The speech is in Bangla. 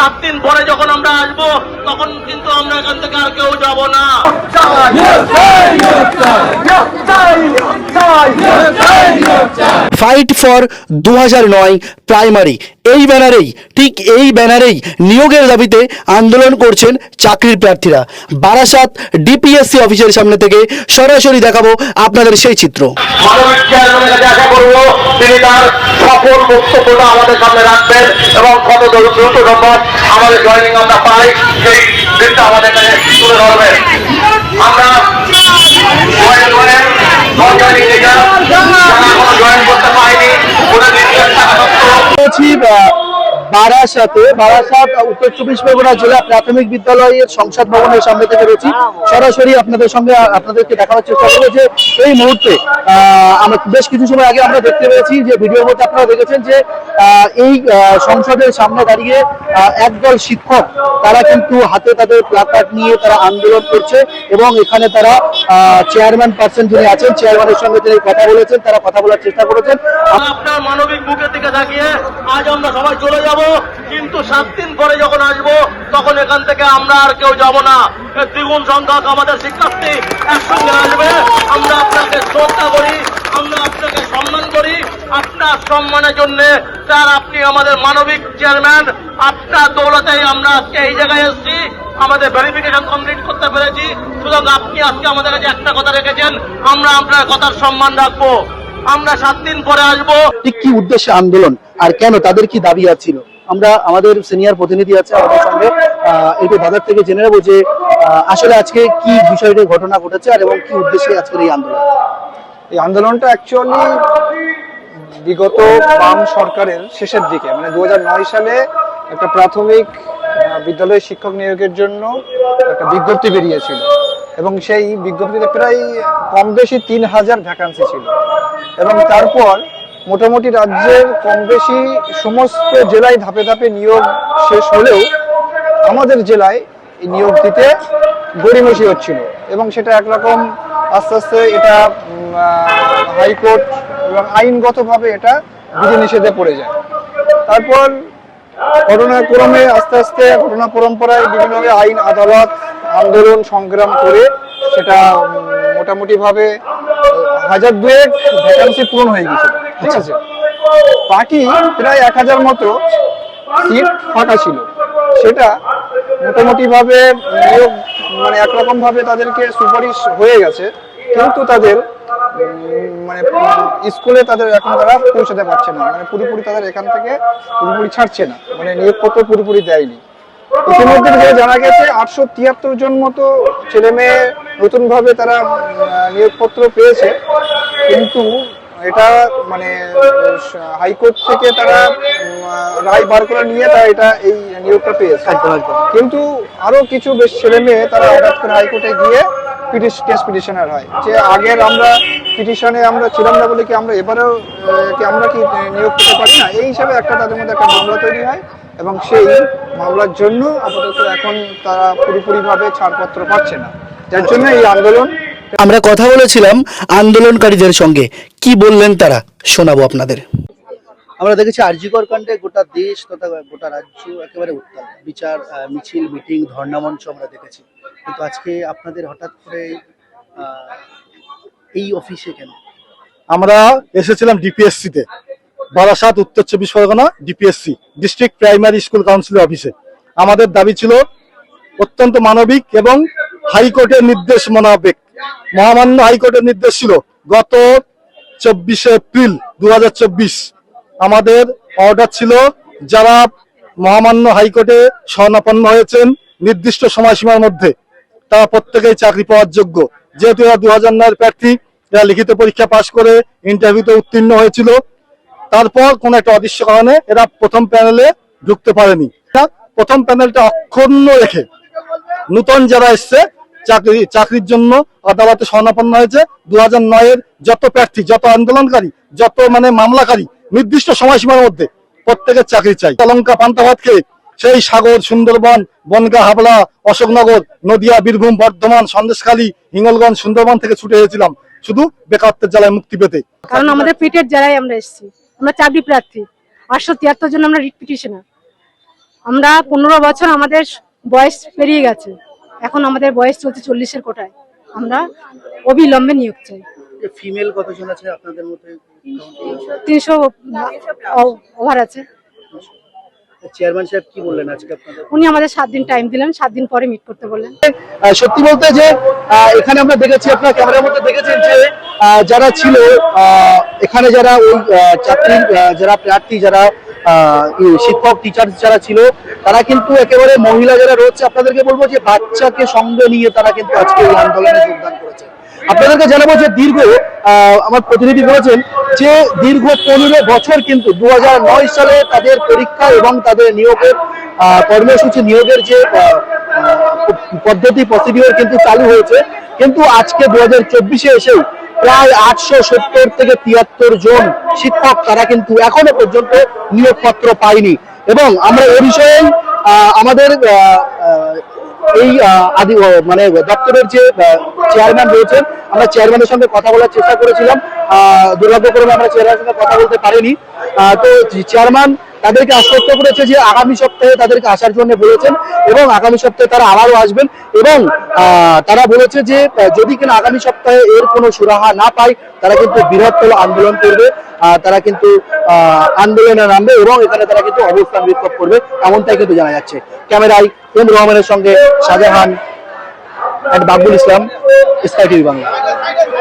সাত দিন পরে যখন আমরা আসব তখন কিন্তু আমরা এখান থেকে আর কেউ যাব না। ফাইট ফর দু নয় প্রাইমারি এই ব্যানারেই ঠিক এই ব্যানারেই নিয়োগের দাবিতে আন্দোলন করছেন চাকরির প্রার্থীরা। বারাসাত ডিপিএসসি অফিসের সামনে থেকে সরাসরি দেখাবো আপনাদের সেই চিত্র। আশা করব সফল বক্তব্যটা আমাদের সামনে রাখবেন এবং কত দ্রুত নম্বর আমাদের জয়নিং আমরা পাই, সেই দিনটা আমাদের কাছে তুলে ধরবেন। আমরা এখনও জয়েন করতে পারেনি, ওদের বারাসাতে, বারাসাত, উত্তর চব্বিশ পরগনা জেলা প্রাথমিক বিদ্যালয়ের সংসদ ভবনের সামনে থেকে রয়েছি। সরাসরি আপনাদের সঙ্গে আপনাদেরকে দেখানোর চেষ্টা করব যে এই মুহূর্তে আমরা বেশ কিছু সময় আগে আমরা দেখতে পেয়েছি যে ভিডিওর মধ্যে আপনারা দেখেছেন যে এই সংসদের সামনে দাঁড়িয়ে একদল শিক্ষক, তারা কিন্তু হাতে তাদের প্লাকার্ড নিয়ে তারা আন্দোলন করছে এবং এখানে তারা চেয়ারম্যান পার্সন যিনি আছেন চেয়ারম্যানের সঙ্গে তিনি কথা বলেছেন, তারা কথা বলার চেষ্টা করেছেন। আপনার মানবিক বুকের দিকে তাকিয়ে আজ আমরা সবাই চলে যাব, কিন্তু সাত দিন পরে যখন আসব, তখন এখান থেকে আমরা আর কেউ যাব না। দ্বিগুণ সংখ্যক আমাদের শিক্ষার্থী একসঙ্গে আসবে। আমরা আপনাকে শ্রদ্ধা করি, আমরা আপনাকে সম্মান করি। আপনার সম্মানের জন্য স্যার, আপনি আমাদের মানবিক চেয়ারম্যান আপনার দৌলতেই আমরা আজকে এই জায়গায় এসেছি। আমাদের ভেরিফিকেশন কমপ্লিট করতে পেরেছি। সুতরাং আপনি আজকে আমাদের কাছে একটা কথা রেখেছেন আমরা আপনার কথার সম্মান রাখব। আমরা সাত দিন পরে আসব। ঠিক কি উদ্দেশ্যে আন্দোলন? আর কেন? তাদের কি দাবি ছিল আমরা আমাদের সিনিয়র প্রতিনিধি আছে আমাদের সঙ্গে। একটু দাদার থেকে জেনে নেব যে আসলে আজকে কি বিষয়টি ঘটনা ঘটেছে আর এবং কি উদ্দেশ্যে আজকের এই আন্দোলন? এই আন্দোলনটা অ্যাকচুয়ালি বিগত বাম সরকারের শেষের দিকে মানে দু হাজার নয় সালে একটা প্রাথমিক বিদ্যালয়ে শিক্ষক নিয়োগের জন্য একটা বিজ্ঞপ্তি বেরিয়েছিল। এবং সেই বিজ্ঞপ্তিতে প্রায় কম বেশি তিন হাজার ভ্যাকান্সি ছিল। এবং তারপর মোটামুটি রাজ্যের কম বেশি সমস্ত জেলায় ধাপে ধাপে নিয়োগ শেষ হলেও আমাদের জেলায় নিয়োগ দিতে গড়িমসি হচ্ছিল। এবং সেটা একরকম আস্তে আস্তে এটা হাইকোর্ট এবং আইনগতভাবে এটা বিধিনিষেধে পড়ে যায়। তারপর ঘটনা ক্রমে আস্তে আস্তে ঘটনা পরম্পরায় বিভিন্নভাবে আইন আদালত আন্দোলন সংগ্রাম করে সেটা উম, মোটামুটিভাবে হাজার দুয়েক ভ্যাকান্সি পূরণ হয়ে গেছিল ঠিক আছে বাকি প্রায় এক হাজার মতো সিট ফাঁকা ছিল। সেটা মোটামুটি ভাবে মানে একরকম ভাবে তাদেরকে সুপারিশ হয়ে গেছে কিন্তু তাদের মানে স্কুলে তাদের এখন তারা পৌঁছাতে পারছে না। মানে পুরোপুরি তাদের এখান থেকে পুরোপুরি ছাড়ছে না। মানে নিয়োগপত্র পুরোপুরি দেয়নি। ইতিমধ্যে যে জানা গেছে আটশো তিয়াত্তর জন মতো ছেলে মেয়ে নতুন ভাবে তারা নিয়োগপত্র পেয়েছে। কিন্তু এটা মানে হাইকোর্ট থেকে তারা রায় বার করে নিয়ে তারা এটা এই নিয়োগটা পেয়েছে। কিন্তু আরও কিছু বেশ ছেলে মেয়ে তারা হঠাৎ করে হাইকোর্টে গিয়ে কেস পিটিশনার হয়। যে আগের আমরা পিটিশনে আমরা ছিলাম না বলে কি আমরা এবারেও কি আমরা কি নিয়োগ করতে পারি না? এই হিসাবে একটা তাদের মধ্যে একটা মামলা তৈরি হয় এবং সেই মামলার জন্য আপাতত এখন তারা পুরোপুরিভাবে ছাড়পত্র পাচ্ছে না। যার জন্য এই আন্দোলন আমরা কথা বলেছিলাম আন্দোলনকারীদের সঙ্গে। কি বললেন তারা? শোনাবো আপনাদের। আমরা দেখেছি আরজিকর কাণ্ডে গোটা দেশ তথা গোটা রাজ্য একেবারে উত্তাল। বিচার আহ, মিছিল মিটিং ধর্ণা মঞ্চ আমরা দেখেছি। কিন্তু আজকে আপনাদের হঠাৎ করে এই অফিসে কেন? আমরা এসেছিলাম ডিপিএসসি তে, বারাসাত, উত্তর চব্বিশ Pargana DPSC district primary school কাউন্সিলের অফিসে আমাদের দাবি ছিল, অত্যন্ত মানবিক এবং হাইকোর্টের নির্দেশ মোতাবেক, মহামান্য হাইকোর্টের নির্দেশ ছিল, গত চব্বিশে এপ্রিল দু হাজার চব্বিশ আমাদের অর্ডার ছিল, যারা মহামান্য হাইকোর্টে স্বর্ণাপন্ন হয়েছেন নির্দিষ্ট সময়সীমার মধ্যে। তারা প্রত্যেকেই চাকরি পাওয়ার যোগ্য। যেহেতু এরা দু হাজার প্রার্থী, এরা লিখিত পরীক্ষা পাশ করে ইন্টারভিউতে উত্তীর্ণ হয়েছিল। তারপর কোন একটা অদৃশ্য কারণে এরা প্রথম প্যানেলে ঢুকতে পারেনি। প্রথম প্যানেলটা অক্ষুণ্ণ রেখে নূতন যারা এসছে, চাকরি, চাকরির জন্য আদালতে স্বর্ণাপন্ন হয়েছে। দু হাজার নয়ের যত প্রার্থী, যত আন্দোলনকারী, যত মানে মামলাকারী, নির্দিষ্ট সময়সীমার মধ্যে প্রত্যেকের চাকরি চাই। লঙ্কা পান্তা ভাত খেয়ে সেই সাগর সুন্দরবন বনগা হাবলা অশোকনগর নদিয়া বীরভূম বর্ধমান সন্দেশখালী হিঙ্গলগঞ্জ সুন্দরবন থেকে ছুটে এসেছিলাম। শুধু বেকারত্বের জ্বালায় মুক্তি পেতে। কারণ আমাদের পেটের জ্বালায় আমরা এসেছি। আমরা চাকরি প্রার্থী। আটশো তিয়াত্তর জন আমরা রিট পিটিশনার। আমরা পনেরো বছর আমাদের বয়স পেরিয়ে গেছে। এখন আমাদের বয়স চলছে চল্লিশের কোটায়। আমরা অবিলম্বে নিয়োগ চাই। ফিমেল কতজন আছে আপনাদের মধ্যে? তিনশো ওভার আছে। চেয়ারম্যান সাহেব কি বললেন আজকে উনি আমাদের সাত দিন টাইম দিলেন সাত দিন পরে মিট করতে বললেন। সত্যি বলতে যে আহ, এখানে আমরা দেখেছি আপনার ক্যামেরার মধ্যে দেখেছেন যে আহ, যারা ছিল আহ, এখানে যারা ওই চাকরি চাকরির যারা প্রার্থী যারা শিক্ষক টিচার যারা ছিল, তারা কিন্তু একেবারে মহিলা যারা রয়েছে, আপনাদেরকে বলব যে বাচ্চাকে সঙ্গে নিয়ে তারা কিন্তু আজকে এই আন্দোলনে যোগদান করেছে। আপনাদেরকে জানাব যে দীর্ঘ আমার প্রতিনিধি বলেছেন যে দীর্ঘ পনেরো বছর কিন্তু দু হাজার নয় সালে তাদের পরীক্ষা এবং তাদের নিয়োগের কর্মসূচি নিয়োগের যে পদ্ধতি প্রসিডিওর কিন্তু চালু হয়েছে। কিন্তু আজকে দু হাজার চব্বিশে এসেও প্রায় আটশো সত্তর থেকে তিয়াত্তর জন শিক্ষক তারা কিন্তু এখনও পর্যন্ত নিয়োগপত্র পায়নি। এবং আমরা এ বিষয়ে আমাদের এই আদি মানে দপ্তরের যে চেয়ারম্যান রয়েছেন আমরা চেয়ারম্যানের সঙ্গে কথা বলার চেষ্টা করেছিলাম। আহ, দুর্ভাগ্যক্রমে আমরা চেয়ারম্যানের সঙ্গে কথা বলতে পারিনি। তো চেয়ারম্যান তাদেরকে আশ্বস্ত করেছে যে আগামী সপ্তাহে তাদেরকে আসার জন্য বলেছেন এবং আগামী সপ্তাহে তারা আবারও আসবেন এবং তারা বলেছে যে যদি কিনা আগামী সপ্তাহে এর কোনো সুরাহা না পায়, তারা কিন্তু বৃহত্তর আন্দোলন করবে তারা কিন্তু আন্দোলনে নামবে এবং এখানে তারা কিন্তু অবস্থান বিক্ষোভ করবে, এমনটাই কিন্তু জানা যাচ্ছে। ক্যামেরায় এম রহমানের সঙ্গে শাহজাহান বাবুল ইসলাম স্কাই টিভি বাংলা